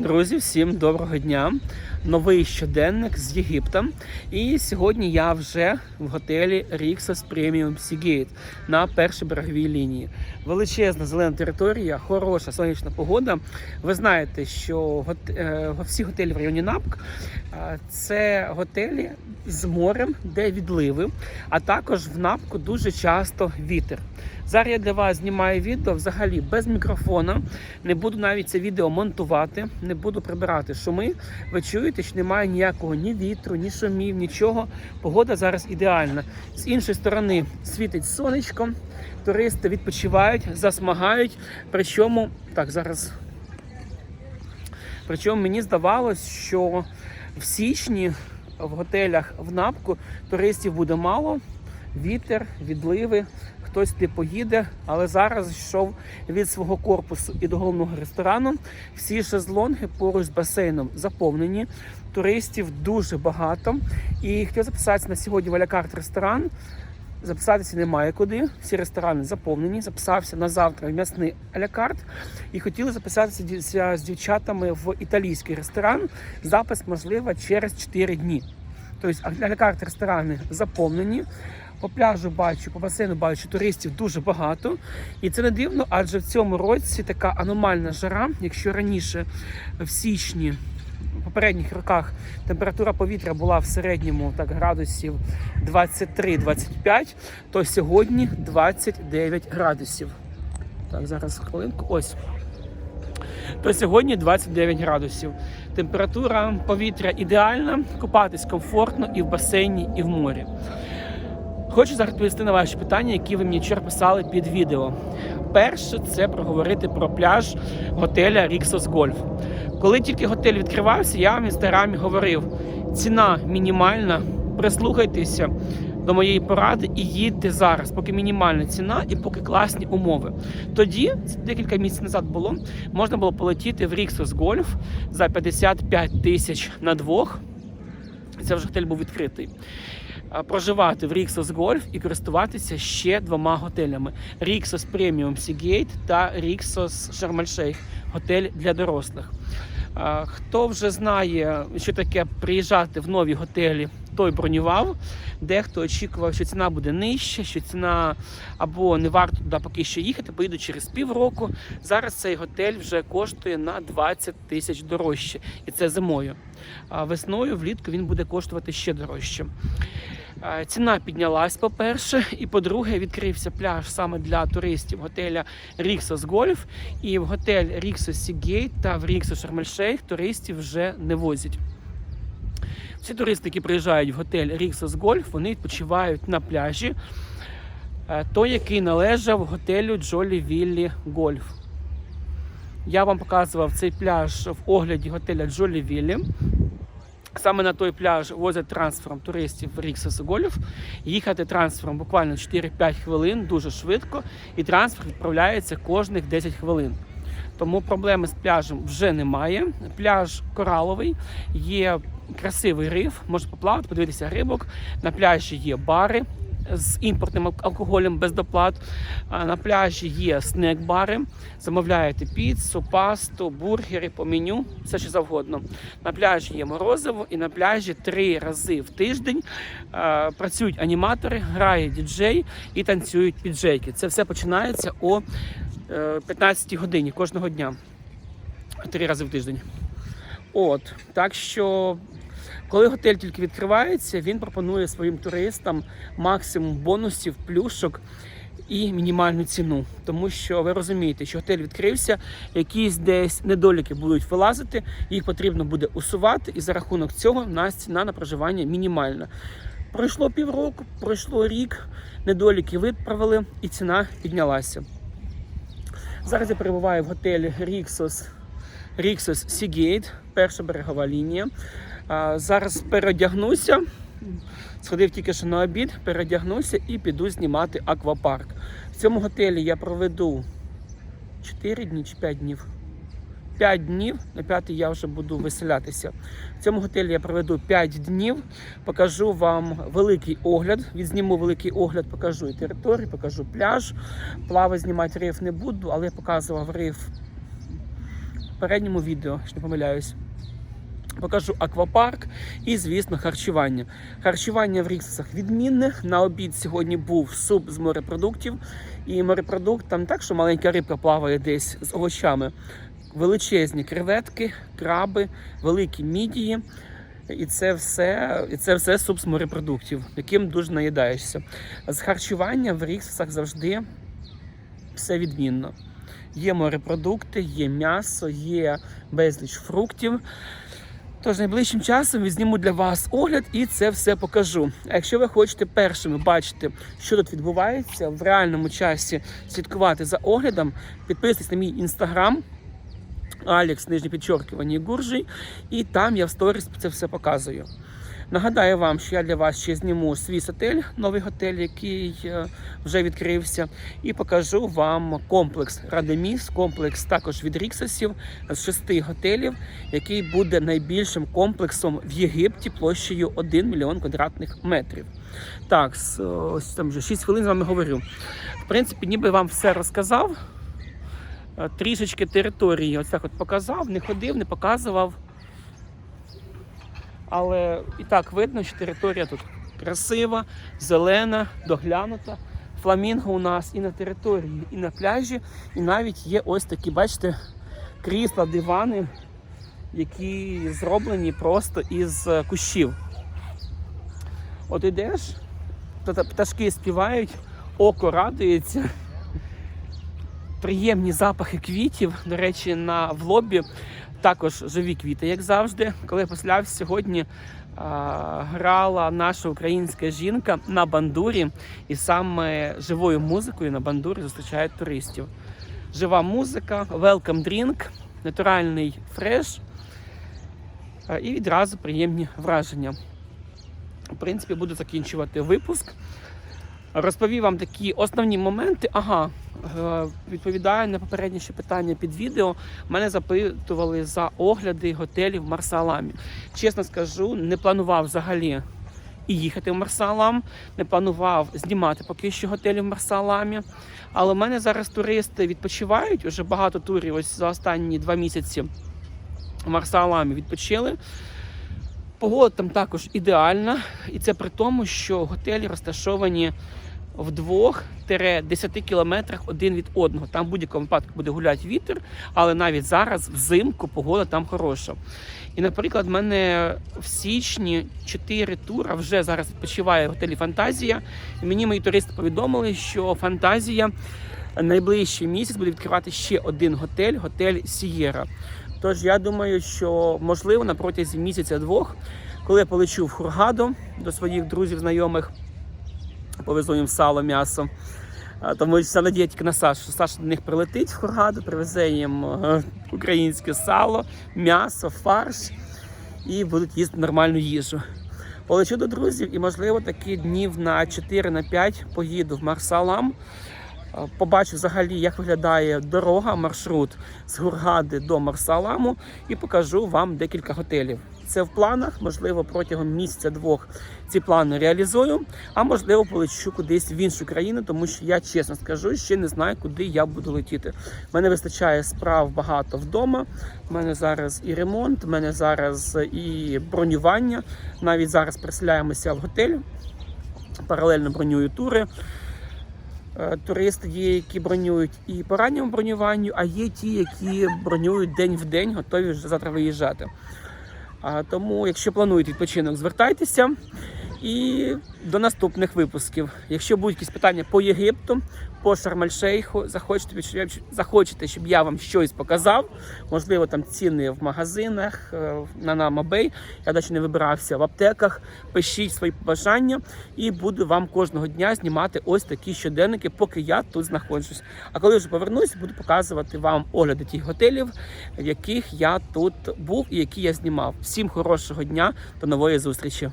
Друзі, всім доброго дня! Новий щоденник з Єгипта. І сьогодні я вже в готелі Rixos Premium Seagate на першій береговій лінії. Величезна зелена територія, хороша сонячна погода. Ви знаєте, що е, всі готелі в районі Напк е, це готелі з морем, де відливи, а також в Напку дуже часто вітер. Зараз я для вас знімаю відео взагалі без мікрофона. Не буду навіть це відео монтувати, не буду прибирати шуми. Ви чуєте, що немає ніякого ні вітру, ні шумів, нічого. Погода зараз ідеальна. З іншої сторони світить сонечко, туристи відпочивають, засмагають. Причому так зараз. Причому мені здавалось, що в січні в готелях в Напку туристів буде мало, вітер, відливи, хтось не поїде. Але зараз йшов від свого корпусу і до головного ресторану. Всі шезлонги поруч з басейном заповнені. Туристів дуже багато. І хотів записатися на сьогодні в Алякарт ресторан. Записатися немає куди. Всі ресторани заповнені. Записався на завтра в м'ясний алякарт. І хотіли записатися з дівчатами в італійський ресторан. Запис можливо через 4 дні. Тобто алякарт ресторани заповнені. По пляжу бачу, по басейну бачу туристів дуже багато. І це не дивно, адже в цьому році така аномальна жара. Якщо раніше в січні, в попередніх роках температура повітря була в середньому так градусів 23-25, то сьогодні 29 градусів. Так, зараз хвилинку. Ось. То сьогодні 29 градусів. Температура повітря ідеальна, купатись комфортно і в басейні, і в морі. Хочу зараз відповісти на ваші питання, які ви мені вчора писали під відео. Перше це проговорити про пляж готеля Rixos Golf. Коли тільки готель відкривався, я в інстаграмі говорив: ціна мінімальна, прислухайтеся до моєї поради і їдьте зараз, поки мінімальна ціна і поки класні умови. Тоді, декілька місяців назад було, можна було полетіти в Rixos Golf за 55 тисяч на двох. Це вже готель був відкритий. А, Проживати в Rixos Golf і користуватися ще двома готелями: Rixos Premium Seagate та El Sheikh готель для дорослих. Хто вже знає, що таке приїжджати в нові готелі, той бронював. Дехто очікував, що ціна буде нижча, що ціна або не варто туди поки що їхати, поїду через півроку. Зараз цей готель вже коштує на 20 тисяч дорожче, і це зимою. А весною влітку він буде коштувати ще дорожче. Е, Ціна піднялась, по-перше, і по-друге, відкрився пляж саме для туристів готеля Rixos Golf. І в готель Rixos Seagate та в El Sheikh туристів вже не возять. Всі туристи, які приїжджають в готель Rixos Golf, вони відпочивають на пляжі, е, той, який належав готелю Jolly Valley Golf. Я вам показував цей пляж в огляді готеля Jolly Valley. Саме на той пляж возять трансфером туристів в рік Сосоголів. Їхати трансфером буквально 4-5 хвилин, дуже швидко, і трансфер відправляється кожних 10 хвилин. Тому проблеми з пляжем вже немає. Пляж кораловий, є красивий риф, можна поплавати, подивитися рибок. На пляжі є бари з імпортним алкоголем без доплат. На пляжі є снек-бари. Замовляєте піцу, пасту, бургери по меню, все що завгодно. На пляжі є морозиво, і на пляжі три рази в тиждень е, працюють аніматори, грає діджей і танцюють піджейки. Це все починається о е, 15 годині кожного дня. Три рази в тиждень. От, так що, коли готель тільки відкривається, він пропонує своїм туристам максимум бонусів, плюшок і мінімальну ціну. Тому що ви розумієте, що готель відкрився, якісь десь недоліки будуть вилазити, їх потрібно буде усувати, і за рахунок цього у нас ціна на проживання мінімальна. Пройшло півроку, пройшло рік, недоліки виправили, і ціна піднялася. Зараз я перебуваю в готелі Rixos Rixos Seagate, перша берегова лінія. Зараз переодягнуся. Сходив тільки що на обід, переодягнуся і піду знімати аквапарк. В цьому готелі я проведу 4 дні чи 5 днів. 5 днів, на п'ятий я вже буду виселятися. В цьому готелі я проведу 5 днів, покажу вам великий огляд. Відзніму великий огляд, покажу і територію, покажу пляж. Плави знімати риф не буду, але я показував риф попередньому відео, якщо не помиляюсь. Покажу аквапарк і, звісно, харчування. Харчування в Ріксусах відмінне. На обід сьогодні був суп з морепродуктів. І морепродукт там так, що маленька рибка плаває десь з овочами. Величезні креветки, краби, великі мідії. І це все, і це все суп з морепродуктів, яким дуже наїдаєшся. З харчування в Ріксусах завжди все відмінно. Є морепродукти, є м'ясо, є безліч фруктів. Тож найближчим часом візьму для вас огляд і це все покажу. А якщо ви хочете першими бачити, що тут відбувається, в реальному часі слідкувати за оглядом, підписуйтесь на мій інстаграм. Алекс, нижнє підчоркування Гуржий, і там я в сторіс це все показую. Нагадаю вам, що я для вас ще зніму свій готель, новий готель, який е, вже відкрився, і покажу вам комплекс Радеміс, комплекс також від Ріксосів з шести готелів, який буде найбільшим комплексом в Єгипті площею 1 мільйон квадратних метрів. Так, с- ось там вже 6 хвилин з вами говорю. В принципі, ніби вам все розказав. Е, Трішечки території ось так от показав, не ходив, не показував. Але і так видно, що територія тут красива, зелена, доглянута. Фламінго у нас і на території, і на пляжі, і навіть є ось такі, бачите, крісла, дивани, які зроблені просто із е, кущів. От ідеш, пташки співають, око радується. Приємні запахи квітів. До речі, на в лобі також живі квіти, як завжди. Коли я сьогодні, а, грала наша українська жінка на бандурі, і саме живою музикою на бандурі зустрічають туристів. Жива музика, welcome drink, натуральний фреш а, і відразу приємні враження. В принципі, буду закінчувати випуск. Розповів вам такі основні моменти. Ага, е, відповідаю на попереднє ще питання під відео. Мене запитували за огляди готелів в Марсаламі. Чесно скажу, не планував взагалі і їхати в Марсалам, не планував знімати поки що готелі в Марсаламі. Але в мене зараз туристи відпочивають. Уже багато турів ось за останні два місяці в Марсаламі відпочили. Погода там також ідеальна, і це при тому, що готелі розташовані в 2-10 кілометрах один від одного. Там в будь-якому випадку буде гуляти вітер, але навіть зараз взимку погода там хороша. І, наприклад, в мене в січні 4 тура вже зараз відпочиває в готелі Фантазія. І мені мої туристи повідомили, що Фантазія найближчий місяць буде відкривати ще один готель готель Сієра. Тож я думаю, що можливо на протязі місяця-двох, коли я полечу в Хургаду до своїх друзів, знайомих, повезу їм сало, м'ясо. Тому вся надія тільки на Сашу. що Саша до них прилетить в Хургаду, привезе їм е, українське сало, м'ясо, фарш і будуть їсти нормальну їжу. Полечу до друзів і, можливо, такі днів на 4 на 5 поїду в Марсалам. Е, Побачу взагалі, як виглядає дорога, маршрут з Гургади до Марсаламу, і покажу вам декілька готелів. Це в планах, можливо, протягом місяця-двох ці плани реалізую, а можливо, полечу кудись в іншу країну, тому що я чесно скажу, ще не знаю, куди я буду летіти. У мене вистачає справ багато вдома. У мене зараз і ремонт, у мене зараз і бронювання. Навіть зараз переселяємося в готель, паралельно бронюю тури. Е, Туристи є, які бронюють і по ранньому бронюванню, а є ті, які бронюють день в день, готові вже завтра виїжджати. А, тому, якщо плануєте відпочинок, звертайтеся. І до наступних випусків. Якщо будуть якісь питання по Єгипту, по Шарм-Ель-Шейху, захочете, захочете, щоб я вам щось показав, можливо, там ціни в магазинах е, на Намабей, я далі не вибирався в аптеках. Пишіть свої побажання і буду вам кожного дня знімати ось такі щоденники, поки я тут знаходжусь. А коли вже повернусь, буду показувати вам огляди тих готелів, в яких я тут був і які я знімав. Всім хорошого дня, до нової зустрічі.